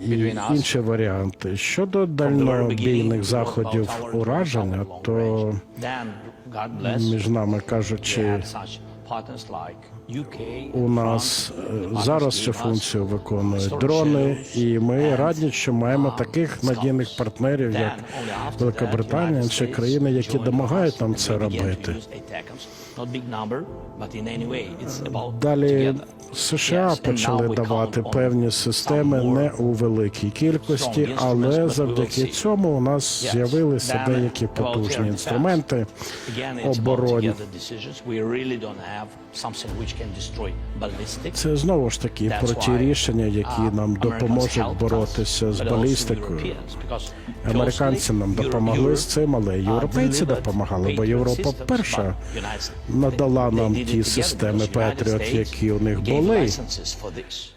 І інші варіанти щодо дальнобійних заходів ураження, то між нами кажучи, у нас е, зараз цю функцію виконують дрони, і ми раді, що маємо uh, таких надійних партнерів, як only after Велика that, Британія, United інші країни, які us нам це робити. Далі. США почали давати певні системи не у великій кількості, але завдяки цьому у нас з'явилися деякі потужні інструменти ballistics. Це знову ж таки про ті рішення, які uh, нам допоможуть боротися з балістикою. Американці нам допомогли з цим, але uh, європейці допомагали, бо Європа перша надала нам ті системи States які у них gave only licenses for this.